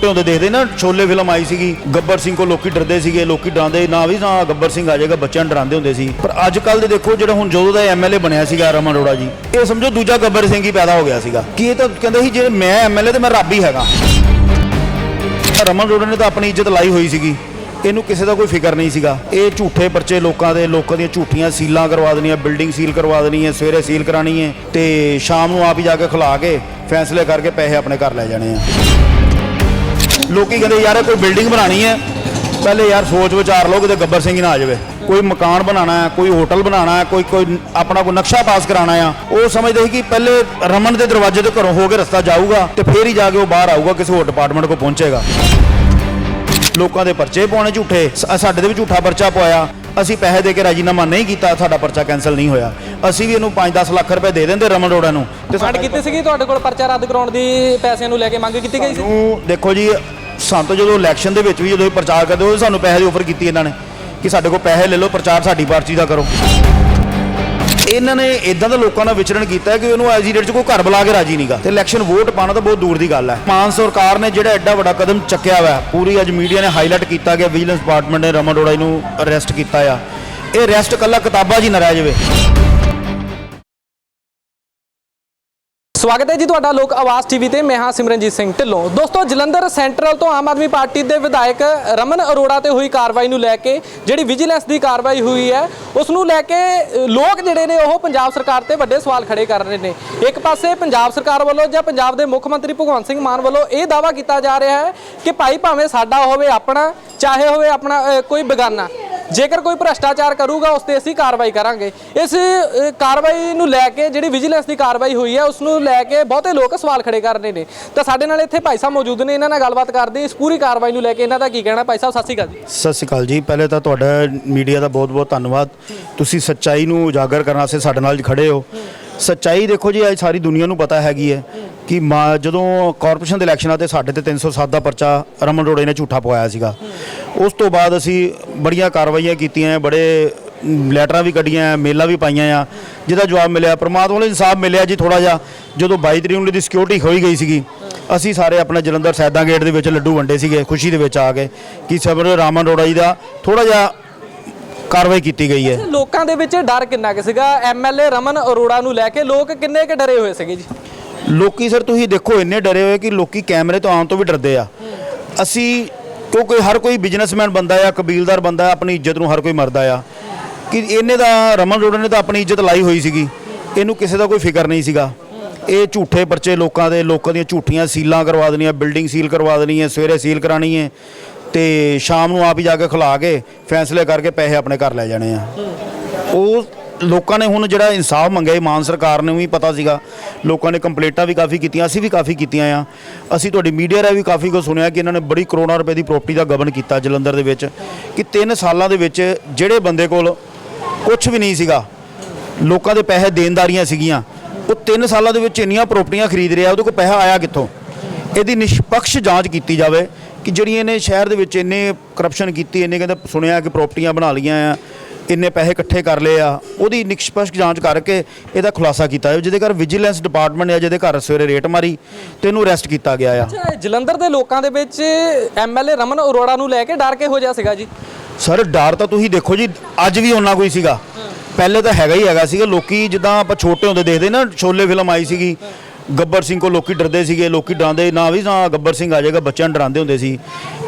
ਛੋਟੇ ਹੁੰਦੇ ਦੇਖਦੇ ਨਾ, ਛੋਲੇ ਫਿਲਮ ਆਈ ਸੀਗੀ, ਗੱਬਰ ਸਿੰਘ ਕੋ ਲੋਕੀ ਡਰਦੇ ਸੀਗੇ, ਲੋਕੀ ਡਰਾਉਂਦੇ, ਨਾ ਵੀ ਨਾ ਗੱਬਰ ਸਿੰਘ ਆ ਜਾਏਗਾ, ਬੱਚਿਆਂ ਨੂੰ ਡਰਾਉਂਦੇ ਹੁੰਦੇ ਸੀ। ਪਰ ਅੱਜ ਕੱਲ ਦੇ ਦੇਖੋ, ਜਿਹੜਾ ਹੁਣ ਜਦੋਂ ਦਾ ਐਮਐਲਏ ਬਣਿਆ ਸੀਗਾ, ਰਮਨ ਅਰੋੜਾ ਜੀ, ਇਹ ਸਮਝੋ ਦੂਜਾ ਗੱਬਰ ਸਿੰਘ ਹੀ ਪੈਦਾ ਹੋ ਗਿਆ ਸੀਗਾ। ਕਿ ਇਹ ਤਾਂ ਕਹਿੰਦੇ ਸੀ, ਜੇ ਮੈਂ ਐਮਐਲਏ ਤੇ ਮੈਂ ਰੱਬ ਹੀ ਹੈਗਾ। ਰਮਨ ਅਰੋੜਾ ਨੇ ਤਾਂ ਆਪਣੀ ਇੱਜ਼ਤ ਲਾਈ ਹੋਈ ਸੀਗੀ। ਇਹਨੂੰ ਕਿਸੇ ਦਾ ਕੋਈ ਫਿਕਰ ਨਹੀਂ ਸੀਗਾ। ਇਹ ਝੂਠੇ ਪਰਚੇ ਲੋਕਾਂ ਦੇ, ਲੋਕਾਂ ਦੀਆਂ ਝੂਠੀਆਂ ਸੀਲਾਂ ਕਰਵਾ ਦੇਣੀਆਂ, ਬਿਲਡਿੰਗ ਸੀਲ ਕਰਵਾ ਦੇਣੀ ਹੈ, ਸਵੇਰੇ ਸੀਲ ਕਰਾਣੀ ਹੈ ਤੇ ਸ਼ਾਮ ਨੂੰ ਆਪ ਹੀ ਜਾ ਕੇ ਖੁਲਾ ਕੇ ਫੈਸਲੇ ਕਰਕੇ ਪੈਸੇ ਆਪਣੇ ਘਰ ਲੈ ਜਾਣੇ ਆ। ਲੋਕੀ ਕਹਿੰਦੇ ਯਾਰ ਕੋਈ ਬਿਲਡਿੰਗ ਬਣਾਣੀ ਹੈ। ਪਹਿਲੇ ਯਾਰ ਸੋਚ ਵਿਚਾਰ ਲਓ ਕਿਤੇ ਗੱਬਰ ਸਿੰਘ ਹੀ ਨਾ ਆ ਜਾਵੇ। ਕੋਈ ਮਕਾਨ ਬਣਾਉਣਾ ਹੈ ਕੋਈ ਹੋਟਲ ਬਣਾਉਣਾ ਹੈ ਕੋਈ ਕੋਈ ਆਪਣਾ ਕੋਈ ਨਕਸ਼ਾ ਪਾਸ ਕਰਾਉਣਾ ਆ। ਉਹ ਸਮਝਦੇ ਸੀ ਕਿ ਪਹਿਲੇ ਰਮਨ ਦੇ ਦਰਵਾਜ਼ੇ ਤੋਂ ਘਰੋਂ ਹੋ ਕੇ ਰਸਤਾ ਜਾਊਗਾ ਤੇ ਫੇਰ ਹੀ ਜਾ ਕੇ ਉਹ ਬਾਹਰ ਆਊਗਾ ਕਿਸੇ ਹੋਰ ਡਿਪਾਰਟਮੈਂਟ ਕੋਲ ਪਹੁੰਚੇਗਾ। ਲੋਕਾਂ ਦੇ ਪਰਚੇ ਪਾਉਣੇ ਝੂਠੇ। ਸ- ਸਾਡੇ ਦੇ ਵੀ ਝੂਠਾ ਪਰਚਾ ਪਵਾਇਆ ਅਸੀਂ ਪੈਸੇ ਦੇ ਕੇ ਰਾਜੀਨਾਮਾ ਨਹੀਂ ਕੀਤਾ ਸਾਡਾ ਪਰਚਾ ਕੈਨਸਲ ਨਹੀਂ ਹੋਇਆ। ਅਸੀਂ ਵੀ ਇਹਨੂੰ 5-10 ਲੱਖ ਰੁਪਏ ਦੇ ਦਿੰਦੇ ਰਮਨ ਰੋੜਾ ਨੂੰ। ਤੇ ਮੰਗ ਕੀਤੀ ਸੀਗੀ ਤੁਹਾਡੇ ਕੋਲ ਪਰਚਾ ਰੱਦ ਕਰਾਉਣ ਦੀ ਪੈਸਿਆਂ ਨੂੰ ਲੈ ਕੇ ਮੰਗ ਕੀਤੀ ਗਈ ਸੀ? ਨੂੰ ਦੇਖੋ ਜੀ ਸਾਨੂੰ ਤਾਂ ਜਦੋਂ ਇਲੈਕਸ਼ਨ ਦੇ ਵਿੱਚ ਵੀ ਜਦੋਂ ਇਹ ਪ੍ਰਚਾਰ ਕਰਦੇ ਉਹ ਸਾਨੂੰ ਪੈਸੇ ਦੀ ਆਫਰ ਕੀਤੀ ਇਹਨਾਂ ਨੇ ਕਿ ਸਾਡੇ ਕੋਲ ਪੈਸੇ ਲੈ ਲਓ, ਪ੍ਰਚਾਰ ਸਾਡੀ ਪਾਰਟੀ ਦਾ ਕਰੋ। ਇਹਨਾਂ ਨੇ ਇਦਾਂ ਦਾ ਲੋਕਾਂ ਨਾਲ ਵਿਚਰਣ ਕੀਤਾ ਕਿ ਉਹਨੂੰ ਐਜੀ ਰੇਟ 'ਚ ਕੋਈ ਘਰ ਬੁਲਾ ਕੇ ਰਾਜੀ ਨਹੀਂਗਾ ਤੇ ਇਲੈਕਸ਼ਨ ਵੋਟ ਪਾਣਾ ਤਾਂ ਬਹੁਤ ਦੂਰ ਦੀ ਗੱਲ ਹੈ। ਮਾਨ ਸਰਕਾਰ ਨੇ ਜਿਹੜਾ ਐਡਾ ਵੱਡਾ ਕਦਮ ਚੱਕਿਆ ਹੋਇਆ, ਪੂਰੀ ਅੱਜ ਮੀਡੀਆ ਨੇ ਹਾਈਲਾਈਟ ਕੀਤਾ ਗਿਆ ਵਿਜੀਲੈਂਸ ਡਿਪਾਰਟਮੈਂਟ ਨੇ ਰਮਨ ਅਰੋੜਾ ਨੂੰ ਅਰੈਸਟ ਕੀਤਾ ਆ। ਇਹ ਅਰੈਸਟ ਕੱਲਾ ਕਿਤਾਬਾਂ 'ਚ ਹੀ ਨਾ ਰਹਿ ਜਾਵੇ। ਸਵਾਗਤ ਹੈ ਜੀ ਤੁਹਾਡਾ ਲੋਕ ਆਵਾਜ਼ ਟੀਵੀ ਤੇ। ਮੈਂ ਹਾਂ ਸਿਮਰਨਜੀਤ ਸਿੰਘ ਢਿੱਲੋਂ। ਦੋਸਤੋ, ਜਲੰਧਰ ਸੈਂਟਰਲ ਤੋਂ ਆਮ ਆਦਮੀ ਪਾਰਟੀ ਦੇ ਵਿਧਾਇਕ ਰਮਨ ਅਰੋੜਾ ਤੇ ਹੋਈ ਕਾਰਵਾਈ ਨੂੰ ਲੈ ਕੇ, ਜਿਹੜੀ ਵਿਜੀਲੈਂਸ ਦੀ ਕਾਰਵਾਈ ਹੋਈ ਹੈ, ਉਸ ਨੂੰ ਲੈ ਕੇ ਲੋਕ ਜਿਹੜੇ ਨੇ ਉਹ ਪੰਜਾਬ ਸਰਕਾਰ ਤੇ ਵੱਡੇ ਸਵਾਲ ਖੜੇ ਕਰ ਰਹੇ ਨੇ। ਇੱਕ ਪਾਸੇ ਪੰਜਾਬ ਸਰਕਾਰ ਵੱਲੋਂ ਜਾਂ ਪੰਜਾਬ ਦੇ ਮੁੱਖ ਮੰਤਰੀ ਭਗਵੰਤ ਸਿੰਘ ਮਾਨ ਵੱਲੋਂ ਇਹ ਦਾਵਾ ਕੀਤਾ ਜਾ ਰਿਹਾ ਹੈ ਕਿ ਭਾਈ ਭਾਵੇਂ ਸਾਡਾ ਹੋਵੇ ਆਪਣਾ, ਚਾਹੇ ਹੋਵੇ ਆਪਣਾ ਕੋਈ ਬਗਾਨਾ ਜੇਕਰ ਕੋਈ ਭ੍ਰਸ਼ਟਾਚਾਰ ਕਰੂਗਾ, ਉਸ ਤੇ ਅਸੀਂ ਕਾਰਵਾਈ ਕਰਾਂਗੇ। ਇਸ ਕਾਰਵਾਈ ਨੂੰ ਲੈ ਕੇ ਜਿਹੜੀ ਵਿਜੀਲੈਂਸ ਦੀ ਕਾਰਵਾਈ ਹੋਈ ਹੈ ਉਸ ਨੂੰ ਲੈ ਕੇ ਬਹੁਤੇ ਲੋਕ ਸਵਾਲ ਖੜੇ ਕਰ ਰਹੇ ਨੇ। ਤਾਂ ਸਾਡੇ ਨਾਲ ਇੱਥੇ ਭਾਈ ਸਾਹਿਬ ਮੌਜੂਦ ਨੇ, ਇਹਨਾਂ ਨਾਲ ਗੱਲਬਾਤ ਕਰਦੇ, ਇਸ ਪੂਰੀ ਕਾਰਵਾਈ ਨੂੰ ਲੈ ਕੇ ਇਹਨਾਂ ਦਾ ਕੀ ਕਹਿਣਾ? ਭਾਈ ਸਾਹਿਬ, ਸਤਿ ਸ਼੍ਰੀ ਅਕਾਲ ਜੀ। ਸਤਿ ਸ਼੍ਰੀ ਅਕਾਲ ਜੀ। ਪਹਿਲੇ ਤਾਂ ਤੁਹਾਡਾ ਮੀਡੀਆ ਦਾ ਬਹੁਤ-ਬਹੁਤ ਧੰਨਵਾਦ। ਤੁਸੀਂ ਸੱਚਾਈ ਨੂੰ ਉਜਾਗਰ ਕਰਨ ਵਾਸਤੇ ਸਾਡੇ ਨਾਲ ਖੜੇ ਹੋ। ਸੱਚਾਈ ਦੇਖੋ ਜੀ ਅੱਜ ਸਾਰੀ ਦੁਨੀਆ ਨੂੰ ਪਤਾ ਹੈਗੀ ਹੈ ਕਿ ਮਾ- ਜਦੋਂ ਕਾਰਪੋਰੇਸ਼ਨ ਦੇ ਇਲੈਕਸ਼ਨਾਂ ਤੇ ਸਾਡੇ ਤੇ 307 ਦਾ ਪਰਚਾ ਰਮਨ ਰੋੜੇ ਨੇ ਝੂਠਾ ਪਵਾਇਆ ਸੀਗਾ। ਉਸ ਤੋਂ ਬਾਅਦ ਅਸੀਂ ਬੜੀਆਂ ਕਾਰਵਾਈਆਂ ਕੀਤੀਆਂ ਬੜੇ ਮ, ਲੈਟਰਾਂ ਵੀ ਕੱਢੀਆਂ ਮੇਲਾਂ ਵੀ ਪਾਈਆਂ ਆ। ਜਿਹਦਾ ਜਵਾਬ ਮਿਲਿਆ ਪ੍ਰਮਾਤਮਾ ਵੱਲੋਂ ਇਨਸਾਫ ਮਿਲਿਆ ਜੀ ਥੋੜਾ ਜਿਹਾ। ਜਦੋਂ 22 ਤਰੀਕ ਨੂੰ ਦੀ ਸਿਕਿਉਰਿਟੀ ਖੋਈ ਗਈ ਸੀਗੀ ਅਸੀਂ ਸਾਰੇ ਆਪਣੇ ਜਲੰਧਰ ਸੈਦਾ ਗੇਟ ਦੇ ਵਿੱਚ ਲੱਡੂ ਵੰਡੇ ਸੀਗੇ ਖੁਸ਼ੀ ਦੇ ਵਿੱਚ ਆ ਕੇ ਕਿ ਸਬਰ ਰਾਮਨ ਰੋੜਾ ਜੀ ਦਾ ਥੋੜਾ ਜਿਹਾ ਕਾਰਵਾਈ ਕੀਤੀ ਗਈ ਹੈ। ਲੋਕਾਂ ਦੇ ਵਿੱਚ ਡਰ ਕਿੰਨਾ ਕੁ ਸੀਗਾ? ਐਮਐਲਏ ਰਮਨ ਅਰੋੜਾ ਨੂੰ ਲੈ ਕੇ ਲੋਕ ਕਿੰਨੇ ਕੁ ਡਰੇ ਹੋਏ ਸੀਗੇ ਜੀ? ਲੋਕੀ ਸਰ ਤੁਸੀਂ ਦੇਖੋ ਇੰਨੇ ਡਰੇ ਹੋਏ ਕਿ ਲੋਕੀ ਕੈਮਰੇ ਤੋਂ ਆਉਣ ਤੋਂ ਵੀ ਡਰਦੇ ਆ। ਅਸੀਂ ਕਿਉਂਕਿ ਹਰ ਕੋਈ ਬਿਜ਼ਨਸਮੈਨ ਬੰਦਾ ਆ ਕਬੀਲਦਾਰ ਬੰਦਾ ਆਪਣੀ ਇੱਜ਼ਤ ਨੂੰ ਹਰ ਕੋਈ ਮਰਦਾ ਆ। ਕਿ ਇਹਨੇ ਦਾ ਰਮਨ ਰੋੜਾ ਨੇ ਤਾਂ ਆਪਣੀ ਇੱਜ਼ਤ ਲਾਈ ਹੋਈ ਸੀਗੀ। ਇਹਨੂੰ ਕਿਸੇ ਦਾ ਕੋਈ ਫਿਕਰ ਨਹੀਂ ਸੀਗਾ। ਇਹ ਝੂਠੇ ਪਰਚੇ ਲੋਕਾਂ ਦੇ ਲੋਕਾਂ ਦੀਆਂ ਝੂਠੀਆਂ ਸੀਲਾਂ ਕਰਵਾ ਦੇਣੀਆਂ ਬਿਲਡਿੰਗ ਸੀਲ ਕਰਵਾ ਦੇਣੀ ਹੈ ਸਵੇਰੇ ਸੀਲ ਕਰਾਣੀ ਹੈ। ਤੇ ਸ਼ਾਮ ਨੂੰ ਆਪ ਹੀ ਜਾ ਕੇ ਖੁਲਾ ਕੇ ਫੈਸਲੇ ਕਰਕੇ ਪੈਸੇ ਆਪਣੇ ਘਰ ਲੈ ਜਾਣੇ ਆ। ਉਹ ਲੋਕਾਂ ਨੇ ਹੁਣ ਜਿਹੜਾ ਇਨਸਾਫ ਮੰਗਿਆ ਇਹ ਮਾਨ ਸਰਕਾਰ ਨੂੰ ਵੀ ਪਤਾ ਸੀਗਾ। ਲੋਕਾਂ ਨੇ ਕੰਪਲੇਂਟਾਂ ਵੀ ਕਾਫੀ ਕੀਤੀਆਂ, ਅਸੀਂ ਵੀ ਕਾਫੀ ਕੀਤੀਆਂ ਆ। ਅਸੀਂ ਤੁਹਾਡੀ ਮੀਡੀਆ ਰਾਹੀਂ ਵੀ ਕਾਫੀ ਕੁਝ ਸੁਣਿਆ ਕਿ ਇਹਨਾਂ ਨੇ ਬੜੀ ਕਰੋੜਾਂ ਰੁਪਏ ਦੀ ਪ੍ਰਾਪਰਟੀ ਦਾ ਗਬਨ ਕੀਤਾ ਜਲੰਧਰ ਦੇ ਵਿੱਚ, ਕਿ 3 ਸਾਲਾਂ ਦੇ ਵਿੱਚ ਜਿਹੜੇ ਬੰਦੇ ਕੋਲ ਕੁਝ ਵੀ ਨਹੀਂ ਸੀਗਾ, ਲੋਕਾਂ ਦੇ ਪੈਸੇ ਦੇਣਦਾਰੀਆਂ ਸੀਗੀਆਂ, ਉਹ 3 ਸਾਲਾਂ ਦੇ ਵਿੱਚ ਇੰਨੀਆਂ ਪ੍ਰਾਪਰਟੀਆਂ ਖਰੀਦ ਰਿਹਾ, ਉਹਦੇ ਕੋਲ ਪੈਸਾ ਆਇਆ ਕਿੱਥੋਂ? ਇਹਦੀ ਨਿਸ਼ਪਕਸ਼ ਜਾਂਚ ਕੀਤੀ ਜਾਵੇ ਕਿ ਜਿਹੜੀਆਂ ਇਹਨੇ ਸ਼ਹਿਰ ਦੇ ਵਿੱਚ ਇੰਨੇ ਕਰਪਸ਼ਨ ਕੀਤੀ ਇੰਨੇ ਕਹਿੰਦੇ ਸੁਣਿਆ ਕਿ ਪ੍ਰਾਪਰਟੀਆਂ ਬਣਾ ਲਈਆਂ ਆ ਇੰਨੇ ਪੈਸੇ ਇਕੱਠੇ ਕਰ ਲਏ ਆ ਉਹਦੀ ਨਿਸ਼ਪਕਸ਼ ਜਾਂਚ ਕਰਕੇ ਇਹਦਾ ਖੁਲਾਸਾ ਕੀਤਾ ਜਿਹਦੇ ਘਰ ਵਿਜੀਲੈਂਸ ਡਿਪਾਰਟਮੈਂਟ ਨੇ ਜਿਹਦੇ ਘਰ ਸਵੇਰੇ ਰੇਟ ਮਾਰੀ ਤੇ ਇਹਨੂੰ ਅਰੈਸਟ ਕੀਤਾ ਗਿਆ ਆ। ਜਲੰਧਰ ਦੇ ਲੋਕਾਂ ਦੇ ਵਿੱਚ ਐਮਐਲਏ ਰਮਨ ਅਰੋੜਾ ਨੂੰ ਲੈ ਕੇ ਡਰ ਕਿਹੋ ਜਿਹਾ ਸੀਗਾ ਜੀ? ਸਰ ਡਰ ਤਾਂ ਤੁਸੀਂ ਦੇਖੋ ਜੀ ਅੱਜ ਵੀ ਉਹਨਾਂ ਕੋਈ ਸੀਗਾ। ਪਹਿਲੇ ਤਾਂ ਹੈਗਾ ਹੀ ਹੈਗਾ ਸੀਗਾ ਲੋਕੀ ਜਿੱਦਾਂ ਆਪਾਂ ਛੋਟੇ ਹੁੰਦੇ ਦੇਖਦੇ ਨਾ ਛੋਲੇ ਫਿਲਮ ਆਈ ਸੀਗੀ ਗੱਬਰ ਸਿੰਘ ਕੋ ਲੋਕੀ ਡਰਦੇ ਸੀਗੇ, ਲੋਕੀ ਡਰਾਉਂਦੇ, ਨਾ ਵੀ ਨਾ ਗੱਬਰ ਸਿੰਘ ਆ ਜਾਏਗਾ, ਬੱਚਿਆਂ ਨੂੰ ਡਰਾਉਂਦੇ ਹੁੰਦੇ ਸੀ।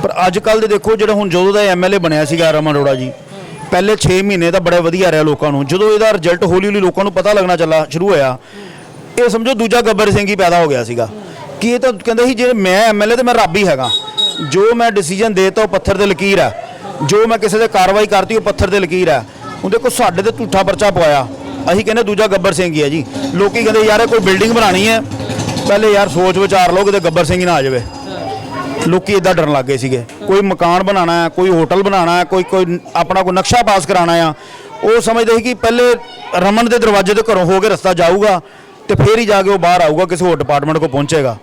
ਪਰ ਅੱਜ ਕੱਲ ਦੇ ਦੇਖੋ, ਜਿਹੜਾ ਹੁਣ ਜਦੋਂ ਦਾ ਐਮਐਲਏ ਬਣਿਆ ਸੀਗਾ ਰਮਨ ਅਰੋੜਾ ਜੀ, ਪਹਿਲੇ 6 ਮਹੀਨੇ ਤਾਂ ਬੜਾ ਵਧੀਆ ਰਿਹਾ ਲੋਕਾਂ ਨੂੰ। ਜਦੋਂ ਇਹਦਾ ਰਿਜ਼ਲਟ ਹੌਲੀ ਹੌਲੀ ਲੋਕਾਂ ਨੂੰ ਪਤਾ ਲੱਗਣਾ ਚੱਲਾ, ਸ਼ੁਰੂ ਹੋਇਆ, ਇਹ ਸਮਝੋ ਦੂਜਾ ਗੱਬਰ ਸਿੰਘ ਹੀ ਪੈਦਾ ਹੋ ਗਿਆ ਸੀਗਾ। ਕਿ ਇਹ ਤਾਂ ਕਹਿੰਦੇ ਸੀ, ਜੇ ਮੈਂ ਐਮਐਲਏ ਤੇ ਮੈਂ ਰੱਬ ਹੀ ਹੈਗਾ। ਜੋ ਮੈਂ ਡਿਸੀਜਨ ਦੇਤਾ, ਉਹ ਪੱਥਰ ਤੇ ਲਕੀਰ ਹੈ। ਜੋ ਮੈਂ ਕਿਸੇ ਤੇ ਕਾਰਵਾਈ ਕਰਤੀ, ਉਹ ਪੱਥਰ ਤੇ ਲਕੀਰ ਹੈ। ਹੁਣ ਦੇਖੋ, ਸਾਡੇ ਤੇ ਝੂਠਾ ਪਰਚਾ ਪਵਾਇਆ। ਅਸੀਂ ਕਹਿੰਦੇ ਦੂਜਾ ਗੱਬਰ ਸਿੰਘ ਹੀ ਹੈ ਜੀ। ਲੋਕੀ ਕਹਿੰਦੇ ਯਾਰ ਇਹ ਕੋਈ ਬਿਲਡਿੰਗ ਬਣਾਣੀ ਹੈ। ਪਹਿਲੇ ਯਾਰ ਸੋਚ ਵਿਚਾਰ ਲਓ ਕਿਤੇ ਗੱਬਰ ਸਿੰਘ ਹੀ ਨਾ ਆ ਜਾਵੇ। ਲੋਕੀ ਇਦਾਂ ਡਰਨ ਲੱਗ ਗਏ ਸੀਗੇ। ਕੋਈ ਮਕਾਨ ਬਣਾਉਣਾ ਹੈ, ਕੋਈ ਹੋਟਲ ਬਣਾਉਣਾ ਹੈ, ਕੋਈ ਕੋਈ ਆਪਣਾ ਕੋਈ ਨਕਸ਼ਾ ਪਾਸ ਕਰਾਉਣਾ ਆ। ਉਹ ਸਮਝਦੇ ਸੀ ਕਿ ਪਹਿਲੇ ਰਮਨ ਦੇ ਦਰਵਾਜ਼ੇ ਤੋਂ ਘਰੋਂ ਹੋ ਕੇ ਰਸਤਾ ਜਾਊਗਾ ਤੇ ਫੇਰ ਹੀ ਜਾ ਕੇ ਉਹ ਬਾਹਰ ਆਊਗਾ, ਕਿਸੇ ਹੋਰ ਡਿਪਾਰਟਮੈਂਟ ਕੋਲ ਪਹੁੰਚੇਗਾ।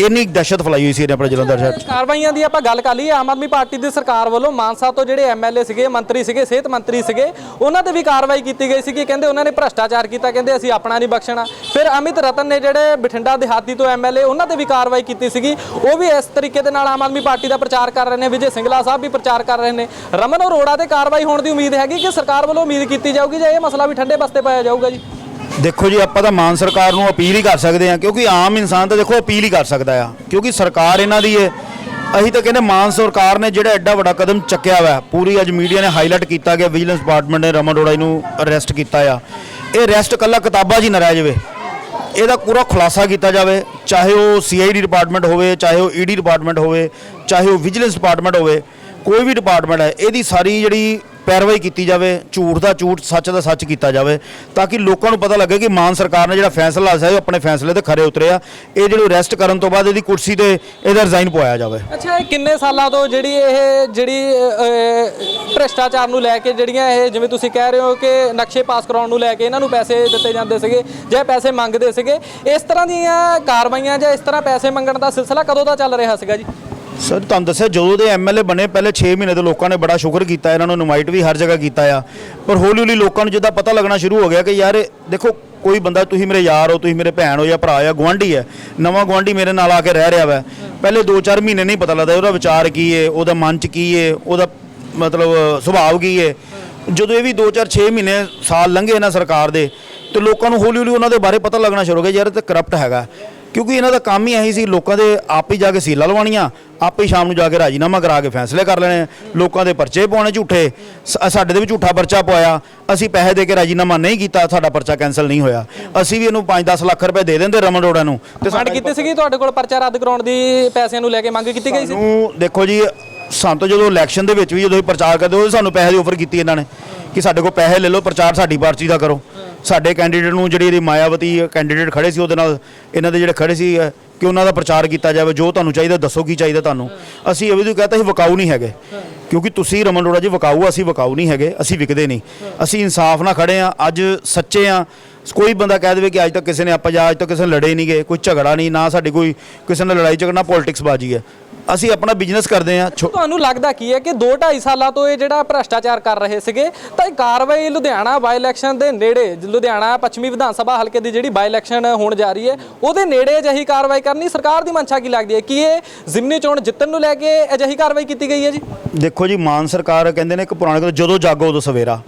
ਇੰਨੀ ਦਹਿਸ਼ਤ ਫੈਲਾਈ ਹੋਈ ਸੀ ਇਹਨੇ ਆਪਣੇ ਜਲੰਧਰ ਸ਼ਹਿਰ 'ਚ। ਕਾਰਵਾਈਆਂ ਦੀ ਆਪਾਂ ਗੱਲ ਕਰ ਲਈਏ, ਆਮ ਆਦਮੀ ਪਾਰਟੀ ਦੀ ਸਰਕਾਰ ਵੱਲੋਂ ਮਾਨਸਾ ਤੋਂ ਜਿਹੜੇ ਐਮਐਲਏ ਸੀਗੇ, ਮੰਤਰੀ ਸੀਗੇ, ਸਿਹਤ ਮੰਤਰੀ ਸੀਗੇ, ਉਹਨਾਂ ਤੇ ਵੀ ਕਾਰਵਾਈ ਕੀਤੀ ਗਈ ਸੀਗੀ। ਕਹਿੰਦੇ ਉਹਨਾਂ ਨੇ ਭ੍ਰਸ਼ਟਾਚਾਰ ਕੀਤਾ, ਕਹਿੰਦੇ ਅਸੀਂ ਆਪਣਾ ਨਹੀਂ ਬਖਸ਼ਣਾ। ਫਿਰ ਅਮਿਤ ਰਤਨ ਨੇ ਜਿਹੜੇ ਬਠਿੰਡਾ ਦਿਹਾਤੀ ਤੋਂ ਐਮਐਲਏ, ਉਹਨਾਂ ਤੇ ਵੀ ਕਾਰਵਾਈ ਕੀਤੀ ਸੀਗੀ। ਉਹ ਵੀ ਇਸ ਤਰੀਕੇ ਦੇ ਨਾਲ ਆਮ ਆਦਮੀ ਪਾਰਟੀ ਦਾ ਪ੍ਰਚਾਰ ਕਰ ਰਹੇ ਨੇ, ਵਿਜੇ ਸਿੰਗਲਾ ਸਾਹਿਬ ਵੀ ਪ੍ਰਚਾਰ ਕਰ ਰਹੇ ਨੇ। ਰਮਨ ਅਰੋੜਾ ਤੇ ਕਾਰਵਾਈ ਹੋਣ ਦੀ ਉਮੀਦ ਹੈਗੀ ਕਿ ਸਰਕਾਰ ਵੱਲੋਂ ਉਮੀਦ ਕੀਤੀ ਜਾਊਗੀ ਜੇ ਇਹ ਮਸਲਾ ਵੀ ਠੰਡੇ ਬਸਤੇ ਪਾਇਆ ਜਾਊਗਾ ਜੀ? ਦੇਖੋ ਜੀ, ਆਪਾਂ ਤਾਂ ਮਾਨ ਸਰਕਾਰ ਨੂੰ ਅਪੀਲ ਹੀ ਕਰ ਸਕਦੇ ਹਾਂ, ਕਿਉਂਕਿ ਆਮ ਇਨਸਾਨ ਤਾਂ ਦੇਖੋ ਅਪੀਲ ਹੀ ਕਰ ਸਕਦਾ ਆ। ਕਿਉਂਕਿ ਸਰਕਾਰ ਇਹਨਾਂ ਦੀ ਹੈ ਅਸੀਂ ਤਾਂ ਕਹਿੰਦੇ ਮਾਨ ਸਰਕਾਰ ਨੇ ਜਿਹੜਾ ਐਡਾ ਵੱਡਾ ਕਦਮ ਚੱਕਿਆ ਹੋਇਆ ਪੂਰੀ ਅੱਜ ਮੀਡੀਆ ਨੇ ਹਾਈਲਾਈਟ ਕੀਤਾ ਗਿਆ ਵਿਜੀਲੈਂਸ ਡਿਪਾਰਟਮੈਂਟ ਨੇ ਰਮਨ ਅਰੋੜਾ ਨੂੰ ਅਰੈਸਟ ਕੀਤਾ ਆ। ਇਹ ਅਰੈਸਟ ਕੱਲਾ ਕਿਤਾਬਾਂ 'ਚ ਹੀ ਨਾ ਰਹਿ ਜਾਵੇ। ਇਹਦਾ ਪੂਰਾ ਖੁਲਾਸਾ ਕੀਤਾ ਜਾਵੇ, ਚਾਹੇ ਉਹ ਸੀਆਈਡੀ ਡਿਪਾਰਟਮੈਂਟ ਹੋਵੇ, ਚਾਹੇ ਉਹ ਈਡੀ ਡਿਪਾਰਟਮੈਂਟ ਹੋਵੇ, ਚਾਹੇ ਉਹ ਵਿਜੀਲੈਂਸ ਡਿਪਾਰਟਮੈਂਟ ਹੋਵੇ, ਕੋਈ ਵੀ ਡਿਪਾਰਟਮੈਂਟ ਹੈ, ਇਹਦੀ ਸਾਰੀ ਜਿਹੜੀ ਪੈਰਵਾਈ ਕੀਤੀ ਜਾਵੇ ਝੂਠ ਦਾ ਝੂਠ ਸੱਚ ਦਾ ਸੱਚ ਕੀਤਾ ਜਾਵੇ ਤਾਂ ਕਿ ਲੋਕਾਂ ਨੂੰ ਪਤਾ ਲੱਗੇ ਕਿ ਮਾਨ ਸਰਕਾਰ ਨੇ ਜਿਹੜਾ ਫੈਸਲਾ ਲਿਆ ਉਹ ਆਪਣੇ ਫੈਸਲੇ ਤੇ ਖਰੇ ਉਤਰੇ ਆ ਇਹ ਜਿਹੜੇ ਅਰੈਸਟ ਕਰਨ ਤੋਂ ਬਾਅਦ ਇਹਦੀ ਕੁਰਸੀ ਤੇ ਇਹਦਾ ਰਿਜ਼ਾਈਨ ਪਵਾਇਆ ਜਾਵੇ। ਅੱਛਾ ਇਹ ਕਿੰਨੇ ਸਾਲਾਂ ਤੋਂ ਜਿਹੜੀ ਇਹ ਜਿਹੜੀ ਅਹ, ਭ੍ਰਿਸ਼ਟਾਚਾਰ ਨੂੰ ਲੈ ਕੇ ਜਿਹੜੀਆਂ ਇਹ ਜਿਵੇਂ ਤੁਸੀਂ ਕਹਿ ਰਹੇ ਹੋ ਕਿ ਨਕਸ਼ੇ ਪਾਸ ਕਰਾਉਣ ਨੂੰ ਲੈ ਕੇ ਇਹਨਾਂ ਨੂੰ ਪੈਸੇ ਦਿੱਤੇ ਜਾਂਦੇ ਸੀਗੇ ਜਾਂ ਪੈਸੇ ਮੰਗਦੇ ਸੀਗੇ ਇਸ ਤਰ੍ਹਾਂ ਦੀਆਂ ਕਾਰਵਾਈਆਂ ਜਾਂ ਇਸ ਤਰ੍ਹਾਂ ਪੈਸੇ ਮੰਗਣ ਦਾ ਸਿਲਸਿਲਾ ਕਦੋਂ ਦਾ ਚੱਲ ਰਿਹਾ ਸੀਗਾ ਜੀ? ਸਰ, ਤੁਹਾਨੂੰ ਦੱਸਿਆ ਜਦੋਂ ਦੇ ਐਮਐਲਏ ਬਣੇ, ਪਹਿਲੇ 6 ਮਹੀਨੇ ਤੋਂ ਲੋਕਾਂ ਨੇ ਬੜਾ ਸ਼ੁਕਰ ਕੀਤਾ, ਇਹਨਾਂ ਨੂੰ ਇਨਵਾਈਟ ਵੀ ਹਰ ਜਗ੍ਹਾ ਕੀਤਾ ਆ। ਪਰ ਹੌਲੀ ਹੌਲੀ ਲੋਕਾਂ ਨੂੰ ਜਿੱਦਾਂ ਪਤਾ ਲੱਗਣਾ ਸ਼ੁਰੂ ਹੋ ਗਿਆ ਕਿ ਯਾਰ, ਦੇਖੋ, ਕੋਈ ਬੰਦਾ ਤੁਸੀਂ ਮੇਰੇ ਯਾਰ ਹੋ, ਤੁਸੀਂ ਮੇਰੇ ਭੈਣ ਹੋ ਜਾਂ ਭਰਾ ਜਾਂ ਗੁਆਂਢੀ ਹੈ, ਨਵਾਂ ਗੁਆਂਢੀ ਮੇਰੇ ਨਾਲ ਆ ਕੇ ਰਹਿ ਰਿਹਾ ਵਾ। ਪਹਿਲੇ 2-4 ਮਹੀਨੇ ਨਹੀਂ ਪਤਾ ਲੱਗਦਾ ਉਹਦਾ ਵਿਚਾਰ ਕੀ ਹੈ ਉਹਦਾ ਮਨ ਚ ਕੀ ਹੈ ਉਹਦਾ ਮਤਲਬ ਸੁਭਾਅ ਕੀ ਹੈ ਜਦੋਂ ਇਹ ਵੀ 2-4 6 ਮਹੀਨੇ ਸਾਲ ਲੰਘੇ ਇਹਨਾਂ ਸਰਕਾਰ ਦੇ, ਤੇ ਲੋਕਾਂ ਨੂੰ ਹੌਲੀ ਹੌਲੀ ਉਹਨਾਂ ਦੇ ਬਾਰੇ ਪਤਾ ਲੱਗਣਾ ਸ਼ੁਰੂ ਹੋ ਗਿਆ, ਯਾਰ ਇਹ ਤਾਂ ਕਰਪਟ ਹੈਗਾ। ਕਿਉਂਕਿ ਇਹਨਾਂ ਦਾ ਕੰਮ ਹੀ ਇਹੀ ਸੀ, ਲੋਕਾਂ ਦੇ ਆਪ ਹੀ ਜਾ ਕੇ ਸੀਲਾਂ ਲਵਾਉਣੀਆਂ ਆਪੇ ਸ਼ਾਮ ਨੂੰ ਜਾ ਕੇ ਰਾਜੀਨਾਮਾ ਕਰਾ ਕੇ ਫੈਸਲੇ ਕਰ ਲੈਣੇ ਲੋਕਾਂ ਦੇ ਪਰਚੇ ਪਾਉਣੇ ਝੂਠੇ। ਸ- ਸਾਡੇ ਦੇ ਵੀ ਝੂਠਾ ਪਰਚਾ ਪਵਾਇਆ ਅਸੀਂ ਪੈਸੇ ਦੇ ਕੇ ਰਾਜੀਨਾਮਾ ਨਹੀਂ ਕੀਤਾ ਸਾਡਾ ਪਰਚਾ ਕੈਨਸਲ ਨਹੀਂ ਹੋਇਆ। ਅਸੀਂ ਵੀ ਇਹਨੂੰ 5-10 ਲੱਖ ਰੁਪਏ ਦੇ ਦਿੰਦੇ ਰਮਨ ਰੋੜਾ ਨੂੰ। ਤੇ ਮੰਗ ਕੀਤੀ ਸੀਗੀ ਤੁਹਾਡੇ ਕੋਲ ਪਰਚਾ ਰੱਦ ਕਰਾਉਣ ਦੀ ਪੈਸਿਆਂ ਨੂੰ ਲੈ ਕੇ ਮੰਗ ਕੀਤੀ ਗਈ ਸੀ? ਨੂੰ ਦੇਖੋ ਜੀ ਸਾਨੂੰ ਤਾਂ ਜਦੋਂ ਇਲੈਕਸ਼ਨ ਦੇ ਵਿੱਚ ਵੀ ਜਦੋਂ ਇਹ ਪ੍ਰਚਾਰ ਕਰਦੇ ਉਹ ਸਾਨੂੰ ਪੈਸੇ ਦੀ ਆਫਰ ਕੀਤੀ ਇਹਨਾਂ ਨੇ। ਕਿ ਸਾਡੇ ਕੋਲ ਪੈਸੇ ਲੈ ਲਓ ਪ੍ਰਚਾਰ ਸਾਡੀ ਪਾਰਟੀ ਦਾ ਕਰੋ। ਸਾਡੇ ਕੈਂਡੀਡੇਟ ਨੂੰ ਜਿਹੜੀ ਇਹਦੀ ਮਾਇਆਵਤੀ ਕੈਂਡੀਡੇਟ ਖੜੇ ਸੀ, ਉਹਦੇ ਨਾਲ ਇਹਨਾਂ ਦੇ ਜਿਹੜੇ ਖੜੇ ਸੀ ਕਿ ਉਹਨਾਂ ਦਾ ਪ੍ਰਚਾਰ ਕੀਤਾ ਜਾਵੇ, ਜੋ ਤੁਹਾਨੂੰ ਚਾਹੀਦਾ ਦੱਸੋ ਕੀ ਚਾਹੀਦਾ ਤੁਹਾਨੂੰ। ਅਸੀਂ ਇਹ ਵੀ ਕਹਤਾ ਸੀ, ਵਕਾਊ ਨਹੀਂ ਹੈਗੇ। ਕਿਉਂਕਿ ਤੁਸੀਂ ਰਮਨ ਅਰੋੜਾ ਜੀ, ਵਿਕਾਊ ਅਸੀਂ ਵਿਕਾਊ ਨਹੀਂ ਹੈਗੇ, ਅਸੀਂ ਵਿਕਦੇ ਨਹੀਂ। ਅਸੀਂ ਇਨਸਾਫ ਨਾਲ ਖੜੇ ਆ, ਅੱਜ ਸੱਚੇ ਆ ਕੋਈ ਬੰਦਾ ਕਹਿ ਦੇਵੇ ਕਿ ਅੱਜ ਤੱਕ ਕਿਸੇ ਨੇ ਆਪਾਂ ਜਾਂ ਅੱਜ ਤੱਕ ਕਿਸੇ ਨਾਲ ਲੜੇ ਨਹੀਂ ਗਏ ਕੋਈ ਝਗੜਾ ਨਹੀਂ ਨਾ ਸਾਡੀ ਕੋਈ ਕਿਸੇ ਨਾਲ ਲੜਾਈ ਝਗੜਾ ਪੋਲਿਟਿਕਸ ਬਾਜੀ ਹੈ। ਅਸੀਂ ਆਪਣਾ ਬਿਜ਼ਨਸ ਕਰਦੇ ਆ ਤੁਹਾਨੂੰ ਲੱਗਦਾ ਕੀ ਹੈ ਕਿ 2.5 ਸਾਲਾਂ ਤੋਂ ਇਹ ਜਿਹੜਾ ਭ੍ਰਸ਼ਟਾਚਾਰ ਕਰ ਰਹੇ ਸੀਗੇ ਤਾਂ ਇਹ ਕਾਰਵਾਈ ਲੁਧਿਆਣਾ ਬਾਈ ਇਲੈਕਸ਼ਨ ਦੇ ਨੇੜੇ ਲੁਧਿਆਣਾ ਪੱਛਮੀ ਵਿਧਾਨ ਸਭਾ ਹਲਕੇ ਦੀ ਜਿਹੜੀ ਬਾਈ ਇਲੈਕਸ਼ਨ ਹੋਣ ਜਾ ਰਹੀ ਹੈ ਉਹਦੇ ਨੇੜੇ ਅਜਿਹੀ ਕਾਰਵਾਈ ਕਰਨੀ ਸਰਕਾਰ ਦੀ ਮਨਸ਼ਾ ਕੀ ਲੱਗਦੀ ਹੈ? ਕਿ ਇਹ ਜ਼ਿਮਨੀ ਚੋਣ ਜਿੱਤਣ ਨੂੰ ਲੈ ਕੇ ਅਜਿਹੀ ਕਾਰਵਾਈ ਕੀਤੀ ਗਈ ਹੈ ਜੀ? ਦੇਖੋ ਜੀ ਮਾਨ ਸਰਕਾਰ ਕਹਿੰਦੇ ਨੇ ਇੱਕ ਪੁਰਾਣੇ ਜਦੋਂ ਜਾਗੋ ਉਦੋਂ ਸਵੇਰਾ।